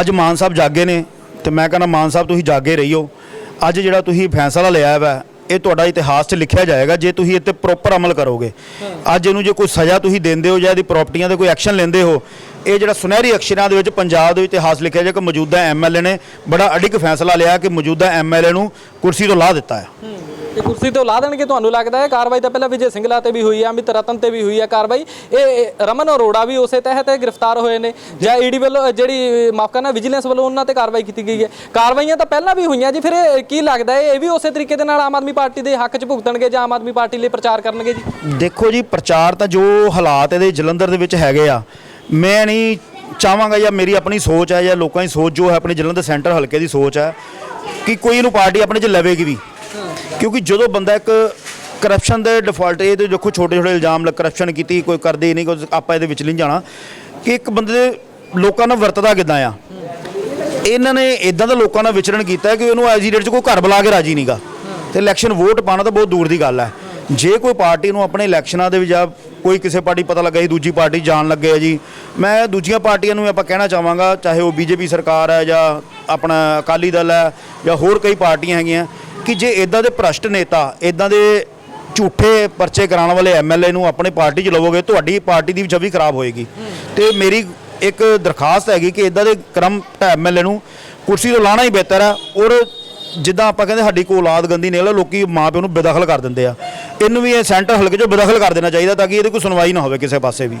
ਅੱਜ ਮਾਨ ਸਾਹਿਬ ਜਾਗੇ ਨੇ ਤੇ ਮੈਂ ਕਹਿੰਦਾ, ਮਾਨ ਸਾਹਿਬ, ਤੁਸੀਂ ਜਾਗੇ ਰਹੀਓ। ਅੱਜ ਜਿਹੜਾ ਤੁਸੀਂ ਫੈਸਲਾ ਲਿਆ ਵਾ, ਇਹ ਤੁਹਾਡਾ ਇਤਿਹਾਸ 'ਚ ਲਿਖਿਆ ਜਾਏਗਾ, ਜੇ ਤੁਸੀਂ ਇਹ ਤੇ ਪ੍ਰੋਪਰ ਅਮਲ ਕਰੋਗੇ। ਅੱਜ ਇਹਨੂੰ ਜੇ ਕੋਈ ਸਜ਼ਾ ਤੁਸੀਂ ਦਿੰਦੇ ਹੋ ਜਾਂ ਇਹਦੀ ਪ੍ਰਾਪਰਟੀਆਂ ਤੇ ਕੋਈ ਐਕਸ਼ਨ ਲੈਂਦੇ ਹੋ, ਇਹ ਜਿਹੜਾ ਸੁਨਹਿਰੀ ਅਕਸ਼ਰਾਂ ਦੇ ਵਿੱਚ ਪੰਜਾਬ ਦੇ ਇਤਿਹਾਸ ਲਿਖਿਆ ਜਾਏ ਕਿ ਮੌਜੂਦਾ ਐਮਐਲਏ ਨੇ ਬੜਾ ਅਡਿੱਗ ਫੈਸਲਾ ਲਿਆ ਕਿ ਮੌਜੂਦਾ ਐਮਐਲਏ ਨੂੰ ਕੁਰਸੀ ਤੋਂ ਲਾਹ ਦਿੱਤਾ ਹੈ। ਤੇ ਕੁਰਸੀ ਤੋਂ ਲਾ ਦੇਣਗੇ, ਤੁਹਾਨੂੰ ਲੱਗਦਾ ਹੈ ਕਾਰਵਾਈ ਤਾਂ ਪਹਿਲਾਂ ਵਿਜੇ ਸਿੰਗਲਾ ਤੇ ਵੀ ਹੋਈ ਹੈ, ਅਮਿਤ ਰਤਨ ਤੇ ਵੀ ਹੋਈ ਹੈ ਕਾਰਵਾਈ। ਇਹ ਰਮਨ ਅਰੋੜਾ ਵੀ ਉਸੇ ਤਹਿਤ ਗ੍ਰਿਫਤਾਰ ਹੋਏ ਨੇ, ਜਾਂ ਈਡੀ ਵੱਲੋਂ ਜਿਹੜੀ ਮਾਫ ਕਰਨਾ ਵਿਜੀਲੈਂਸ ਵੱਲੋਂ ਉਹਨਾਂ ਤੇ ਕਾਰਵਾਈ ਕੀਤੀ ਗਈ ਹੈ। ਕਾਰਵਾਈਆਂ ਤਾਂ ਪਹਿਲਾਂ ਵੀ ਹੋਈਆਂ ਜੀ, ਫਿਰ ਕੀ ਲੱਗਦਾ ਹੈ, ਇਹ ਵੀ ਉਸੇ ਤਰੀਕੇ ਦੇ ਨਾਲ ਆਮ ਆਦਮੀ ਪਾਰਟੀ ਦੇ ਹੱਕ 'ਚ ਭੁਗਤਣਗੇ ਜਾਂ ਆਮ ਆਦਮੀ ਪਾਰਟੀ ਲਈ ਪ੍ਰਚਾਰ ਕਰਨਗੇ ਜੀ? ਦੇਖੋ ਜੀ, ਪ੍ਰਚਾਰ ਤਾਂ ਜੋ ਹਾਲਾਤ ਇਹਦੇ ਜਲੰਧਰ ਦੇ ਵਿੱਚ ਹੈਗੇ ਆ, ਮੈਂ ਨਹੀਂ ਚਾਹਾਂਗਾ ਜਾਂ ਮੇਰੀ ਆਪਣੀ ਸੋਚ ਹੈ ਜਾਂ ਲੋਕਾਂ ਦੀ ਸੋਚ ਜੋ ਹੈ, ਆਪਣੇ ਜਲੰਧਰ ਸੈਂਟਰ ਹਲਕੇ ਦੀ ਸੋਚ ਹੈ, ਕਿ ਕੋਈ ਇਹਨੂੰ ਪਾਰਟੀ ਆਪਣੇ 'ਚ ਲਵੇਗੀ ਵੀ। ਕਿਉਂਕਿ ਜਦੋਂ ਬੰਦਾ ਇੱਕ ਕਰਪਸ਼ਨ ਦੇ ਡਿਫਾਲਟ ਇਹ ਤੇ ਦੇਖੋ ਛੋਟੇ ਛੋਟੇ ਇਲਜ਼ਾਮ, ਲ ਕਰਪਸ਼ਨ ਕੀਤੀ, ਕੋਈ ਕਰਦੇ ਨਹੀਂ, ਕੋਈ ਆਪਾਂ ਇਹਦੇ ਵਿੱਚ ਨਹੀਂ ਜਾਣਾ, ਕਿ ਇੱਕ ਬੰਦੇ ਦੇ ਲੋਕਾਂ ਨਾਲ ਵਰਤਦਾ ਕਿਦਾਂ ਆ? ਇਹਨਾਂ ਨੇ ਇਦਾਂ ਦਾ ਲੋਕਾਂ ਨਾਲ ਵਿਚਰਨ ਕੀਤਾ ਕਿ ਉਹਨੂੰ ਐਜੀ ਰੇਟ 'ਚ ਕੋਈ ਘਰ ਬੁਲਾ ਕੇ ਰਾਜੀ ਨਹੀਂਗਾ। ਤੇ ਇਲੈਕਸ਼ਨ ਵੋਟ ਪਾਣਾ ਤਾਂ ਬਹੁਤ ਦੂਰ ਦੀ ਗੱਲ ਹੈ ਜੇ ਕੋਈ ਪਾਰਟੀ ਨੂੰ ਆਪਣੇ ਇਲੈਕਸ਼ਨਾਂ ਦੇ ਵਿੱਚ ਜਾਂ ਕੋਈ ਕਿਸੇ ਪਾਰਟੀ ਪਤਾ ਲੱਗਾ ਜੀ, ਦੂਜੀ ਪਾਰਟੀ ਜਾਣ ਲੱਗੇ ਆ ਜੀ, ਮੈਂ ਦੂਜੀਆਂ ਪਾਰਟੀਆਂ ਨੂੰ ਆਪਾਂ ਕਹਿਣਾ ਚਾਹਾਂਗਾ, ਚਾਹੇ ਉਹ ਬੀਜੇਪੀ ਸਰਕਾਰ ਹੈ ਜਾਂ ਆਪਣਾ ਅਕਾਲੀ ਦਲ ਹੈ ਜਾਂ ਹੋਰ ਕਈ ਪਾਰਟੀਆਂ ਹੈਗੀਆਂ ਕਿ ਜੇ ਇਦਾਂ ਦੇ ਭ੍ਰਸ਼ਟ ਨੇਤਾ ਇਦਾਂ ਦੇ ਝੂਠੇ ਪਰਚੇ ਕਰਾਉਣ ਵਾਲੇ ਐਮਐਲਏ ਨੂੰ ਆਪਣੇ ਪਾਰਟੀ 'ਚ ਲਵੋਗੇ, ਤੁਹਾਡੀ ਪਾਰਟੀ ਦੀ ਵੀ ਛਵੀ ਖਰਾਬ ਹੋਏਗੀ। ਤੇ ਮੇਰੀ ਇੱਕ ਦਰਖਾਸਤ ਹੈਗੀ ਕਿ ਇਦਾਂ ਦੇ ਕਰਮ ਐਮਐਲਏ ਨੂੰ ਕੁਰਸੀ ਤੋਂ ਲਾਣਾ ਹੀ ਬਿਹਤਰ ਹੈ ਔਰ ਜਿੱਦਾਂ ਆਪਾਂ ਕਹਿੰਦੇ ਸਾਡੀ ਕੋਈ ਔਲਾਦ ਗੰਦੀ ਨਿਕਲੇ ਲੋਕੀ ਮਾਂ ਪਿਓ ਨੂੰ ਬੇਦਖਲ ਕਰ ਦਿੰਦੇ ਆ। ਇਹਨੂੰ ਵੀ ਇਹ ਸੈਂਟਰ ਹਲਕੇ 'ਚੋਂ ਬੇਦਖਲ ਕਰ ਦੇਣਾ ਚਾਹੀਦਾ ਤਾਂ ਕਿ ਇਹਦੀ ਕੋਈ ਸੁਣਵਾਈ ਨਾ ਹੋਵੇ ਕਿਸੇ ਪਾਸੇ ਵੀ।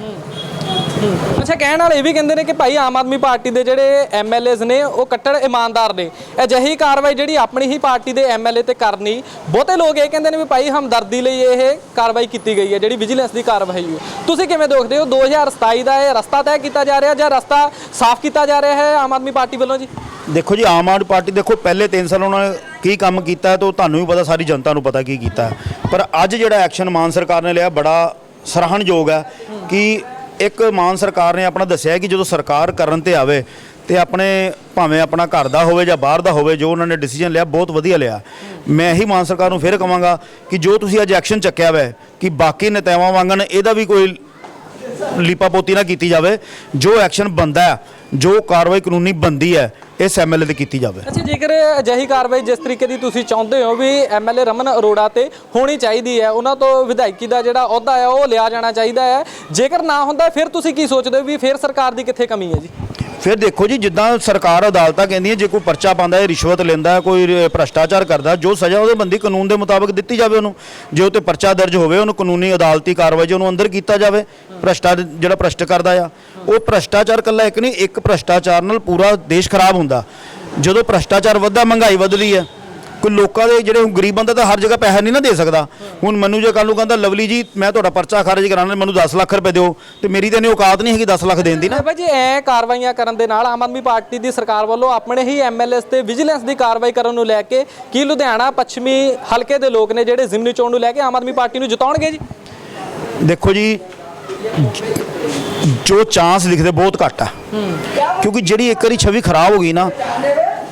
ਅੱਛਾ, ਕਹਿਣ ਵਾਲੇ ਇਹ ਵੀ ਕਹਿੰਦੇ ਨੇ ਕਿ ਭਾਈ ਆਮ ਆਦਮੀ ਪਾਰਟੀ ਦੇ ਜਿਹੜੇ ਐਮਐਲਏਜ਼ ਨੇ, ਉਹ ਕੱਟੜ ਇਮਾਨਦਾਰ ਨੇ। ਅਜਿਹੀ ਕਾਰਵਾਈ ਜਿਹੜੀ ਆਪਣੀ ਹੀ ਪਾਰਟੀ ਦੇ ਐਮਐਲਏ ਤੇ ਕਰਨੀ, ਬਹੁਤੇ ਲੋਕ ਇਹ ਕਹਿੰਦੇ ਨੇ ਵੀ ਭਾਈ ਹਮਦਰਦੀ ਲਈ ਇਹ ਕਾਰਵਾਈ ਕੀਤੀ ਗਈ ਹੈ, ਜਿਹੜੀ ਵਿਜੀਲੈਂਸ ਦੀ ਕਾਰਵਾਈ ਹੈ। ਤੁਸੀਂ ਕਿਵੇਂ ਦੇਖਦੇ ਹੋ? 2027 ਦਾ ਇਹ ਰਸਤਾ ਤੈਅ ਕੀਤਾ ਜਾ ਰਿਹਾ ਜਾਂ ਰਸਤਾ ਸਾਫ਼ ਕੀਤਾ ਜਾ ਰਿਹਾ ਹੈ ਆਮ ਆਦਮੀ ਪਾਰਟੀ ਵੱਲੋਂ ਜੀ? ਦੇਖੋ ਜੀ, ਆਮ ਆਦਮੀ ਪਾਰਟੀ ਦੇਖੋ, ਪਹਿਲੇ 3 ਸਾਲ ਉਹਨਾਂ ਨੇ ਕੀ ਕੰਮ ਕੀਤਾ ਤਾਂ ਤੁਹਾਨੂੰ ਵੀ ਪਤਾ, ਸਾਰੀ ਜਨਤਾ ਨੂੰ ਪਤਾ ਕੀ ਕੀਤਾ ਪਰ ਅੱਜ ਜਿਹੜਾ ਐਕਸ਼ਨ ਮਾਨ ਸਰਕਾਰ ਨੇ ਲਿਆ, ਬੜਾ ਸਰਾਹਣਯੋਗ ਹੈ ਕਿ ਇੱਕ ਮਾਨ ਸਰਕਾਰ ਨੇ ਆਪਣਾ ਦੱਸਿਆ ਕਿ ਜਦੋਂ ਸਰਕਾਰ ਕਰਨ ਤੇ ਆਵੇ ਤੇ ਆਪਣੇ ਭਾਵੇਂ ਆਪਣਾ ਘਰ ਦਾ ਹੋਵੇ ਜਾਂ ਬਾਹਰ ਦਾ ਹੋਵੇ, ਜੋ ਉਹਨਾਂ ਨੇ ਡਿਸੀਜਨ ਲਿਆ, ਬਹੁਤ ਵਧੀਆ ਲਿਆ। ਮੈਂ ਇਹੀ ਮਾਨ ਸਰਕਾਰ ਨੂੰ ਫਿਰ ਕਹਾਂਗਾ ਕਿ ਜੋ ਤੁਸੀਂ ਅੱਜ ਐਕਸ਼ਨ ਚੱਕਿਆ ਹੋਇਆ ਕਿ ਬਾਕੀ ਨੇਤਾਵਾਂ ਵਾਂਗਣ ਇਹਦਾ ਵੀ ਕੋਈ ਲੀਪਾਪੋਤੀ ਨਾ ਕੀਤੀ ਜਾਵੇ। ਜੋ ਐਕਸ਼ਨ ਬੰਦਾ ਹੈ ਜੋ ਕਾਰਵਾਈ ਕਾਨੂੰਨੀ ਬੰਦੀ ਹੈ, ਇਸ ਐਮਐਲਏ ਤੇ ਕੀਤੀ ਜਾਵੇ। ਅੱਛਾ, ਜੇਕਰ ਅਜਿਹੀ ਕਾਰਵਾਈ ਜਿਸ ਤਰੀਕੇ ਦੀ ਤੁਸੀਂ ਚਾਹੁੰਦੇ ਹੋ ਵੀ ਐਮਐਲਏ ਰਮਨ ਅਰੋੜਾ ਤੇ ਹੋਣੀ ਚਾਹੀਦੀ ਹੈ, ਉਹਨਾਂ ਤੋਂ ਵਿਧਾਇਕੀ ਦਾ ਜਿਹੜਾ ਅਹੁਦਾ ਹੈ, ਉਹ ਲਿਆ ਜਾਣਾ ਚਾਹੀਦਾ ਹੈ। ਜੇਕਰ ਨਾ ਹੁੰਦਾ, ਫਿਰ ਤੁਸੀਂ ਕੀ ਸੋਚਦੇ ਹੋ ਵੀ ਫਿਰ ਸਰਕਾਰ ਦੀ ਕਿੱਥੇ ਕਮੀ ਹੈ ਜੀ? ਫਿਰ ਦੇਖੋ ਜੀ ਜਿੱਦਾਂ ਸਰਕਾਰ ਅਦਾਲਤਾਂ ਕਹਿੰਦੀਆਂ ਜੇ ਕੋਈ ਪਰਚਾ ਪਾਉਂਦਾ ਹੈ ਰਿਸ਼ਵਤ ਲੈਂਦਾ ਹੈ, ਕੋਈ ਰ- ਭ੍ਰਸ਼ਟਾਚਾਰ ਕਰਦਾ ਜੋ ਸਜ਼ਾ ਉਹਦੇ ਬੰਦੀ ਕਾਨੂੰਨ ਦੇ ਮੁਤਾਬਕ ਦਿੱਤੀ ਜਾਵੇ ਉਹਨੂੰ। ਜੇ ਉਹ ਤੇ ਪਰਚਾ ਦਰਜ ਹੋਵੇ ਉਹਨੂੰ ਕਾਨੂੰਨੀ ਅਦਾਲਤੀ ਕਾਰਵਾਈ 'ਚ ਉਹਨੂੰ ਅੰਦਰ ਕੀਤਾ ਜਾਵੇ ਭ੍ਰਸ਼ਟਾ ਜਿਹੜਾ ਭ੍ਰਸ਼ਟ ਕਰਦਾ ਆ। ਉਹ ਭ੍ਰਸ਼ਟਾਚਾਰ ਕੱਲਾ ਇੱਕ ਨਹੀਂ ਇੱਕ ਭ੍ਰਸ਼ਟਾਚਾਰ ਨਾਲ ਪੂਰਾ ਦੇਸ਼ ਖਰਾਬ ਹੁੰਦਾ। ਜਦੋਂ ਭ੍ਰਸ਼ਟਾਚਾਰ ਵੱਧਦਾ ਮਹਿੰਗਾਈ ਵੱਧਦੀ ਹੈ ਕੋਈ ਲੋਕਾਂ ਦੇ ਜਿਹੜੇ ਹੁਣ ਗਰੀਬ ਬੰਦਾ ਤਾਂ ਹਰ ਜਗ੍ਹਾ ਪੈਸਾ ਨਹੀਂ ਨਾ ਦੇ ਸਕਦਾ। ਹੁਣ ਮੈਨੂੰ ਜੇ ਕੱਲ ਨੂੰ ਕਹਿੰਦਾ ਲਵਲੀ ਜੀ ਮੈਂ ਤੁਹਾਡਾ ਪਰਚਾ ਖਾਰਜ ਕਰਾਉਣਾ ਮੈਨੂੰ 10 ਲੱਖ ਰੁਪਏ ਦਿਓ। ਤੇ ਮੇਰੀ ਤਾਂ ਇੰਨੀ ਔਕਾਤ ਨਹੀਂ ਹੈਗੀ 10 ਲੱਖ ਦੇਣ ਦੀ ਨਾ। ਬਾਬਾ ਜੀ ਐ ਕਾਰਵਾਈਆਂ ਕਰਨ ਦੇ ਨਾਲ ਆਮ ਆਦਮੀ ਪਾਰਟੀ ਦੀ ਸਰਕਾਰ ਵੱਲੋਂ ਆਪਣੇ ਹੀ ਐਮਐਲਏਸ ਤੇ ਵਿਜੀਲੈਂਸ ਦੀ ਕਾਰਵਾਈ ਕਰਨ ਨੂੰ ਲੈ ਕੇ ਕੀ ਲੁਧਿਆਣਾ ਪੱਛਮੀ ਹਲਕੇ ਦੇ ਲੋਕ ਨੇ ਜਿਹੜੇ ਜ਼ਿਮਨੀ ਚੋਣ ਨੂੰ ਲੈ ਕੇ ਆਮ ਆਦਮੀ ਪਾਰਟੀ ਨੂੰ ਜਿਤਾਉਣਗੇ ਜੀ? ਦੇਖੋ ਜੀ ਜੋ ਚਾਂਸ ਲਿਖਦੇ ਬਹੁਤ ਘੱਟ ਆ। ਕਿਉਂਕਿ ਜਿਹੜੀ ਇੱਕ ਵਾਰੀ ਛਵੀ ਖਰਾਬ ਹੋ ਗਈ ਨਾ